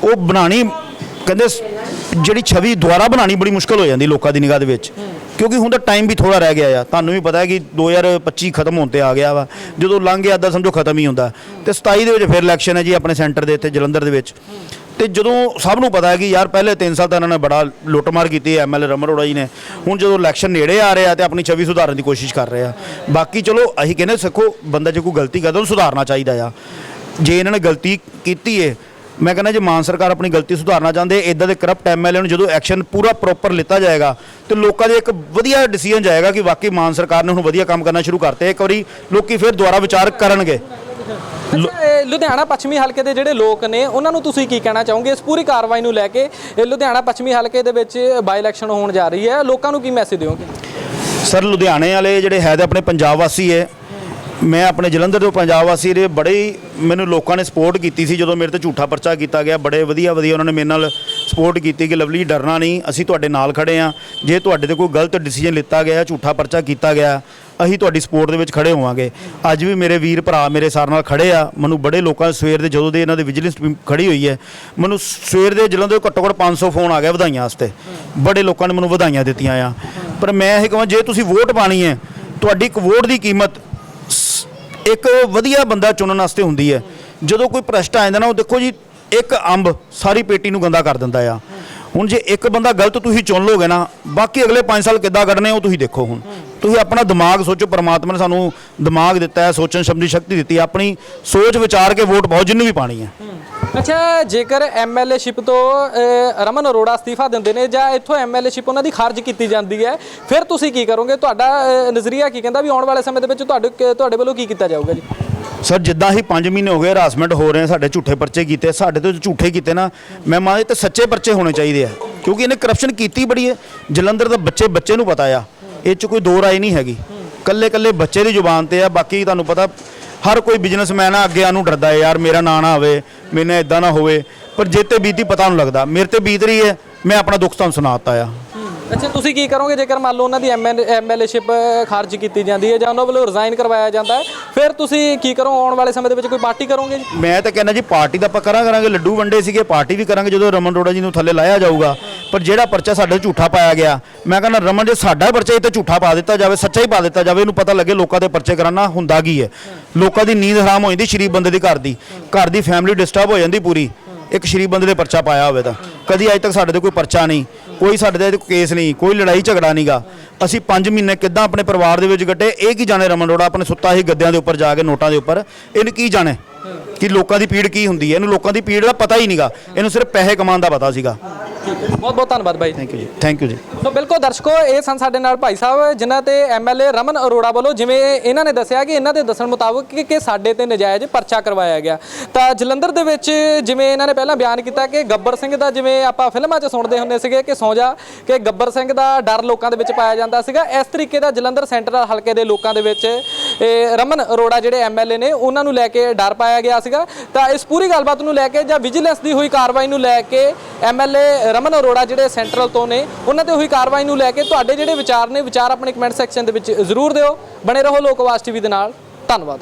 ਉਹ ਬਣਾਣੀ ਕਹਿੰਦੇ ਜਿਹੜੀ ਛਵੀ ਦੁਬਾਰਾ ਬਣਾਣੀ ਬੜੀ ਮੁਸ਼ਕਲ ਹੋ ਜਾਂਦੀ ਲੋਕਾਂ ਦੀ ਨਿਗਾਹ ਦੇ ਵਿੱਚ। ਕਿਉਂਕਿ ਹੁਣ ਤਾਂ ਟਾਈਮ ਵੀ ਥੋੜਾ ਰਹਿ ਗਿਆ ਆ। ਤੁਹਾਨੂੰ ਵੀ ਪਤਾ ਹੈ ਕਿ 2025 ਖਤਮ ਹੋਣ ਤੇ ਆ ਗਿਆ ਵਾ। ਜਦੋਂ ਲੰਘ ਗਿਆ ਤਾਂ ਸਮਝੋ ਖਤਮ ਹੀ ਹੁੰਦਾ। ਤੇ 27 ਦੇ ਵਿੱਚ ਫਿਰ ਇਲੈਕਸ਼ਨ ਹੈ ਜੀ ਆਪਣੇ ਸੈਂਟਰ ਦੇ ਇੱਥੇ ਜਲੰਧਰ ਦੇ ਵਿੱਚ। ਤੇ ਜਦੋਂ ਸਭ ਨੂੰ ਪਤਾ ਹੈ ਕਿ ਯਾਰ ਪਹਿਲੇ 3 ਸਾਲ ਤਾਂ ਇਹਨਾਂ ਨੇ ਬੜਾ ਲੁੱਟਮਾਰ ਕੀਤੀ ਹੈ ਐਮਐਲਏ ਰਮਨ ਅਰੋੜਾ ਜੀ ਨੇ। ਹੁਣ ਜਦੋਂ ਇਲੈਕਸ਼ਨ ਨੇੜੇ ਆ ਰਿਹਾ ਤੇ ਆਪਣੀ ਛਵੀ ਸੁਧਾਰਨ ਦੀ ਕੋਸ਼ਿਸ਼ ਕਰ ਰਹੇ ਆ। ਬਾਕੀ ਚਲੋ ਅਸੀਂ ਕਹਿੰਦੇ ਸਿੱਖੋ ਬੰਦਾ ਜੇ ਕੋਈ ਗਲਤੀ ਕਰਦਾ ਉਹਨੂੰ ਸੁਧਾਰਨਾ ਚਾਹੀਦਾ ਆ। ਜੇ ਇਹਨਾਂ ਨੇ ਗਲਤੀ ਕੀਤੀ ਹੈ ਮੈਂ ਕਹਿੰਦਾ ਜੇ ਮਾਨ ਸਰਕਾਰ ਆਪਣੀ ਗਲਤੀ ਸੁਧਾਰਨਾ ਚਾਹੁੰਦੇ ਇਦਾਂ ਦੇ ਕਰਪਟ ਐਮਐਲਏ ਨੂੰ ਜਦੋਂ ਐਕਸ਼ਨ ਪੂਰਾ ਪ੍ਰੋਪਰ ਲਿੱਤਾ ਜਾਏਗਾ ਤੇ ਲੋਕਾਂ ਦੇ ਇੱਕ ਵਧੀਆ ਡਿਸੀਜਨ ਜਾਏਗਾ ਕਿ ਵਾਕਈ ਮਾਨ ਸਰਕਾਰ ਨੇ ਹੁਣ ਵਧੀਆ ਕੰਮ ਕਰਨਾ ਸ਼ੁਰੂ ਕਰਤੇ। ਇੱਕ ਵਾਰੀ ਲੋਕੀ ਫਿਰ ਦੁਬਾਰਾ ਵਿਚਾਰ ਕਰਨਗੇ। ਲੁਧਿਆਣਾ ਪੱਛਮੀ ਹਲਕੇ ਦੇ ਜਿਹੜੇ ਲੋਕ ਨੇ ਉਹਨਾਂ ਨੂੰ ਤੁਸੀਂ ਕੀ ਕਹਿਣਾ ਚਾਹੋਗੇ? ਇਸ ਪੂਰੀ ਕਾਰਵਾਈ ਨੂੰ ਲੈ ਕੇ ਲੁਧਿਆਣਾ ਪੱਛਮੀ ਹਲਕੇ ਦੇ ਵਿੱਚ ਬਾਈ ਇਲੈਕਸ਼ਨ ਹੋਣ ਜਾ ਰਹੀ ਹੈ। ਲੋਕਾਂ ਨੂੰ ਕੀ ਮੈਸੇਜ ਦਿਓਗੇ? ਸਰ ਲੁਧਿਆਣੇ ਵਾਲੇ ਜਿਹੜੇ ਹੈ ਤੇ ਆਪਣੇ ਪੰਜਾਬ ਵਾਸੀ ਹੈ ਮੈਂ ਆਪਣੇ ਜਲੰਧਰ ਤੋਂ ਪੰਜਾਬ ਵਾਸੀ ਦੇ ਬੜੇ ਮੈਨੂੰ ਲੋਕਾਂ ਨੇ ਸਪੋਰਟ ਕੀਤੀ ਸੀ ਜਦੋਂ ਮੇਰੇ ਤੇ ਝੂਠਾ ਪਰਚਾ ਕੀਤਾ ਗਿਆ। ਬੜੇ ਵਧੀਆ ਵਧੀਆ ਉਹਨਾਂ ਨੇ ਮੇਰੇ ਨਾਲ ਸਪੋਰਟ ਕੀਤੀ ਕਿ ਲਵਲੀ ਡਰਨਾ ਨਹੀਂ, ਅਸੀਂ ਤੁਹਾਡੇ ਨਾਲ ਖੜੇ ਆ ਜੇ ਤੁਹਾਡੇ ਤੇ ਕੋਈ ਗਲਤ ਡਿਸੀਜਨ ਲਿੱਤਾ ਗਿਆ, ਝੂਠਾ ਪਰਚਾ ਕੀਤਾ ਗਿਆ, ਅਸੀਂ ਤੁਹਾਡੀ ਸਪੋਰਟ ਦੇ ਵਿੱਚ ਖੜੇ ਹੋਵਾਂਗੇ। ਅੱਜ ਵੀ ਮੇਰੇ ਵੀਰ ਭਰਾ ਮੇਰੇ ਸਾਰ ਨਾਲ ਖੜੇ ਆ। ਮੈਨੂੰ ਬੜੇ ਲੋਕਾਂ ਸਵੇਰ ਦੇ ਜਦੋਂ ਦੇ ਇਹਨਾਂ ਦੇ ਵਿਜੀਲੈਂਸ ਟੀਮ ਖੜੀ ਹੋਈ ਹੈ, ਮੈਨੂੰ ਸਵੇਰ ਦੇ ਜਲੰਧਰ ਘੱਟੋ ਘੱਟ 500 ਫੋਨ ਆ ਗਿਆ ਵਧਾਈਆਂ ਵਾਸਤੇ। ਬੜੇ ਲੋਕਾਂ ਨੇ ਮੈਨੂੰ ਵਧਾਈਆਂ ਦਿੱਤੀਆਂ ਆ। ਪਰ ਮੈਂ ਇਹ ਕਹਾਂ, ਜੇ ਤੁਸੀਂ ਵੋਟ ਪਾਣੀ ਹੈ, ਤੁਹਾਡੀ ਇੱਕ ਵੋਟ ਦੀ ਕੀਮਤ ਇੱਕ ਵਧੀਆ ਬੰਦਾ ਚੁਣਨ ਵਾਸਤੇ ਹੁੰਦੀ ਹੈ। ਜਦੋਂ ਕੋਈ ਭ੍ਰਸ਼ਟ ਆ ਜਾਂਦਾ ਨਾ, ਉਹ ਦੇਖੋ ਜੀ, ਇੱਕ ਅੰਬ ਸਾਰੀ ਪੇਟੀ ਨੂੰ ਗੰਦਾ ਕਰ ਦਿੰਦਾ ਆ। ਹੁਣ ਜੇ ਇੱਕ ਬੰਦਾ ਗਲਤ ਤੁਸੀਂ ਚੁਣ ਲੋਗੇ ਨਾ, ਬਾਕੀ ਅਗਲੇ 5 ਸਾਲ ਕਿੱਦਾਂ ਕੱਢਣੇ ਉਹ ਤੁਸੀਂ ਦੇਖੋ ਹੁਣ। ਤੁਸੀਂ ਆਪਣਾ ਦਿਮਾਗ ਸੋਚੋ, ਪਰਮਾਤਮਾ ਨੇ ਸਾਨੂੰ ਦਿਮਾਗ ਦਿੱਤਾ ਹੈ, ਸੋਚਣ ਸ਼ਬਦ ਸ਼ਕਤੀ ਦਿੱਤੀ ਆਪਣੀ ਸੋਚ ਵਿਚਾਰ ਕੇ ਵੋਟ ਪਾਓ, ਜਿੰਨੂੰ ਵੀ ਪਾਣੀ ਹੈ। ਅੱਛਾ, ਜੇਕਰ ਐਮਐਲਏਸ਼ਿਪ ਤੋਂ ਰਮਨ ਅਰੋੜਾ ਅਸਤੀਫਾ ਦਿੰਦੇ ਨੇ ਜਾਂ ਇੱਥੋਂ ਐਮਐਲਏਸ਼ਿਪ ਉਹਨਾਂ ਦੀ ਖਾਰਜ ਕੀਤੀ ਜਾਂਦੀ ਹੈ, ਫਿਰ ਤੁਸੀਂ ਕੀ ਕਰੋਗੇ? ਤੁਹਾਡਾ ਨਜ਼ਰੀਆ ਕੀ ਕਹਿੰਦਾ ਵੀ ਆਉਣ ਵਾਲੇ ਸਮੇਂ ਦੇ ਵਿੱਚ ਤੁਹਾਡੇ ਤੁਹਾਡੇ ਵੱਲੋਂ ਕੀ ਕੀਤਾ ਜਾਊਗਾ ਜੀ? ਸਰ, ਜਿੱਦਾਂ ਹੀ 5 ਮਹੀਨੇ ਹੋ ਗਏ ਹਰਾਸਮੈਂਟ ਹੋ ਰਹੇ ਆ ਸਾਡੇ ਝੂਠੇ ਪਰਚੇ ਕੀਤੇ, ਸਾਡੇ ਤੋਂ ਝੂਠੇ ਕੀਤੇ ਨਾ, ਮੈਂ ਮੰਨਦਾ ਤੇ ਸੱਚੇ ਪਰਚੇ ਹੋਣੇ ਚਾਹੀਦੇ ਆ, ਕਿਉਂਕਿ ਇਹਨੇ ਕਰਪਸ਼ਨ ਕੀਤੀ ਬੜੀ ਹੈ। ਜਲੰਧਰ ਦਾ ਬੱਚੇ ਬੱਚੇ ਨੂੰ ਪਤਾ ਆ, ਇਹ ਚ ਕੋਈ ਦੋ ਰਾਏ ਨਹੀਂ ਹੈਗੀ। ਕੱਲੇ ਕੱਲੇ ਬੱਚੇ ਦੀ ਜ਼ੁਬਾਨ ਤੇ ਆ, ਬਾਕੀ ਤੁਹਾਨੂੰ ਪਤਾ, ਹਰ ਕੋਈ ਬਿਜ਼ਨਸਮੈਨ ਆ, ਅੱਗੇ ਆਨੂੰ ਡਰਦਾ ਯਾਰ ਮੇਰਾ ਨਾਂ ਨਾ ਆਵੇ ਮੈਨੇ ਇਦਾਂ ਨਾ ਹੋਵੇ, ਪਰ ਜੇ ਤੇ ਬੀਤੀ ਪਤਾ ਨੂੰ ਲੱਗਦਾ, ਮੇਰੇ ਤੇ ਬੀਤ ਰਹੀ ਹੈ, ਮੈਂ ਆਪਣਾ ਦੁੱਖ ਤੁਹਾਨੂੰ ਸੁਣਾਤਾ ਆ। ਅੱਛਾ, ਤੁਸੀਂ ਕੀ ਕਰੋਗੇ ਜੇਕਰ ਮੰਨ ਲਓ ਉਹਨਾਂ ਦੀ ਐਮਐਲਏਸ਼ਿਪ ਖਾਰਜ ਕੀਤੀ ਜਾਂਦੀ ਹੈ ਜਾਂ ਉਹਨਾਂ ਵੱਲੋਂ ਰਿਜ਼ਾਈਨ ਕਰਵਾਇਆ ਜਾਂਦਾ ਹੈ, ਫਿਰ ਤੁਸੀਂ ਕੀ ਕਰੋ? ਆਉਣ ਵਾਲੇ ਸਮੇਂ ਦੇ ਵਿੱਚ ਕੋਈ ਪਾਰਟੀ ਕਰੋਗੇ ਜੀ? ਮੈਂ ਤਾਂ ਕਹਿੰਦਾ ਜੀ, ਪਾਰਟੀ ਦਾ ਆਪਾਂ ਕਰਾਂ ਕਰਾਂਗੇ, ਲੱਡੂ ਵੰਡੇ ਸੀਗੇ, ਪਾਰਟੀ ਵੀ ਕਰਾਂਗੇ ਜਦੋਂ ਰਮਨ ਰੋੜਾ ਜੀ ਨੂੰ ਥੱਲੇ ਲਾਇਆ ਜਾਊਗਾ। ਪਰ ਜਿਹੜਾ ਪਰਚਾ ਸਾਡੇ ਤੇ ਝੂਠਾ ਪਾਇਆ ਗਿਆ, ਮੈਂ ਕਹਿੰਦਾ ਰਮਨ ਜੇ ਸਾਡਾ ਪਰਚਾ ਇਹ ਤੇ ਝੂਠਾ ਪਾ ਦਿੱਤਾ ਜਾਵੇ, ਸੱਚਾ ਹੀ ਪਾ ਦਿੱਤਾ ਜਾਵੇ, ਇਹਨੂੰ ਪਤਾ ਲੱਗੇ ਲੋਕਾਂ ਦੇ ਪਰਚੇ ਕਰਾਨਾ ਹੁੰਦਾ ਕੀ ਹੈ। ਲੋਕਾਂ ਦੀ ਨੀਂਦ ਹਰਾਮ ਹੋ ਜਾਂਦੀ ਸ਼ਰੀਫ ਬੰਦੇ ਦੀ ਘਰ ਦੀ। ਘਰ ਦੀ ਫੈਮਿਲੀ ਡਿਸਟਰਬ ਹੋ ਜਾਂਦੀ ਪੂਰੀ। ਇੱਕ ਸ਼ਰੀਫ ਬੰਦੇ ਦੇ ਪਰਚਾ ਪਾਇਆ ਹੋਵੇ ਤਾਂ। ਕਦੀ ਅੱਜ ਤੱਕ ਸਾਡੇ ਤੇ ਕੋਈ ਪਰਚਾ ਨਹੀਂ। ਕੋਈ ਸਾਡੇ ਤੇ ਕੇਸ ਨਹੀਂ, ਕੋਈ ਲੜਾਈ ਝਗੜਾ ਨਹੀਂਗਾ ਅਸੀਂ 5 ਮਹੀਨੇ ਕਿੱਦਾਂ ਆਪਣੇ ਪਰਿਵਾਰ ਦੇ ਵਿੱਚ ਗੱਟੇ? ਇਹ ਕੀ ਜਾਣੇ ਰਮਨ ਰੋੜਾ ਆਪਣੇ ਸੁੱਤਾ ਹੀ ਗੱਦਿਆਂ ਦੇ ਉੱਪਰ ਜਾ ਕੇ, ਨੋਟਾਂ ਦੇ ਉੱਪਰ। ਇਹਨੂੰ ਕੀ ਜਾਣੇ? ਕਿ ਲੋਕਾਂ ਦੀ ਪੀੜ ਕੀ ਹੁੰਦੀ ਹੈ? ਇਹਨੂੰ ਲੋਕਾਂ ਦੀ ਪੀੜ ਦਾ ਪਤਾ ਹੀ ਨਹੀਂਗਾ ਇਹਨੂੰ ਸਿਰਫ ਪੈਸੇ ਕਮਾਉਣ ਦਾ ਪਤਾ ਸੀਗਾ। ਬਹੁਤ ਬਹੁਤ ਧੰਨਵਾਦ ਬਾਈ। ਥੈਂਕ ਯੂ ਜੀ। ਥੈਂਕ ਯੂ ਜੀ। ਸੋ ਬਿਲਕੁਲ ਦਰਸ਼ਕੋ ਇਹ ਸਨ ਸਾਡੇ ਨਾਲ ਭਾਈ ਸਾਹਿਬ ਜਿਨ੍ਹਾਂ ਤੇ ਐਮਐਲਏ ਰਮਨ ਅਰੋੜਾ ਵੱਲੋਂ ਜਿਵੇਂ ਇਹਨਾਂ ਨੇ ਦੱਸਿਆ ਕਿ ਇਹਨਾਂ ਦੇ ਦੱਸਣ ਮੁਤਾਬਕ ਕਿ- ਕਿ ਸਾਡੇ ਤੇ ਨਜਾਇਜ਼ ਪਰਚਾ ਕਰਵਾਇਆ ਗਿਆ। ਤਾਂ ਜਲੰਧਰ ਦੇ ਵਿੱਚ ਜਿਵੇਂ ਇਹਨਾਂ ਨੇ ਪਹਿਲਾਂ ਬਿਆਨ ਕੀਤਾ ਕਿ ਗੱਬਰ ਸਿੰਘ ਦਾ ਜਿਵੇਂ ਆਪਾਂ ਫਿਲਮਾਂ 'ਚ ਸੁਣਦੇ ਹੁੰਦੇ ਸੀਗੇ ਕਿ ਸੌਂ ਜਾ ਕਿ ਗੱਬਰ ਸਿੰਘ ਦਾ ਡਰ ਲੋਕਾਂ ਦੇ ਵਿੱਚ ਪਾਇਆ ਜਾਂਦਾ ਸੀਗਾ। ਇਸ ਤਰੀਕੇ ਦਾ ਜਲੰਧਰ ਸੈਂਟਰਲ ਹਲਕੇ ਦੇ ਲੋਕਾਂ ਦੇ ਵਿੱਚ ਰਮਨ ਅਰੋੜਾ ਜਿਹੜੇ ਐਮਐਲਏ ਨੇ, ਉਹਨਾਂ ਨੂੰ ਲੈ ਕੇ ਡਰ ਪਾਇਆ ਗਿਆ ਸੀਗਾ। ਤਾਂ ਇਸ ਪੂਰੀ ਗੱਲਬਾਤ ਨੂੰ ਲੈ ਕੇ ਜਾਂ ਵਿਜੀਲੈਂਸ ਦੀ ਹੋਈ ਕਾਰਵਾਈ ਨੂੰ ਲੈ ਕੇ ਐਮਐਲਏ ਰਮਨ ਅਰੋੜਾ ਜਿਹੜੇ ਸੈਂਟਰਲ ਤੋਂ ਨੇ, ਉਹਨਾਂ ਤੇ ਹੋਈ ਕਾਰਵਾਈ ਨੂੰ ਲੈ ਕੇ ਤੁਹਾਡੇ ਜਿਹੜੇ ਵਿਚਾਰ ਨੇ, ਵਿਚਾਰ ਆਪਣੇ ਕਮੈਂਟ ਸੈਕਸ਼ਨ ਦੇ ਵਿੱਚ ਜ਼ਰੂਰ ਦਿਓ। ਬਣੇ ਰਹੋ ਲੋਕ ਲੋਕਵਾਸ ਟੀਵੀ ਦੇ ਨਾਲ। ਧੰਨਵਾਦ।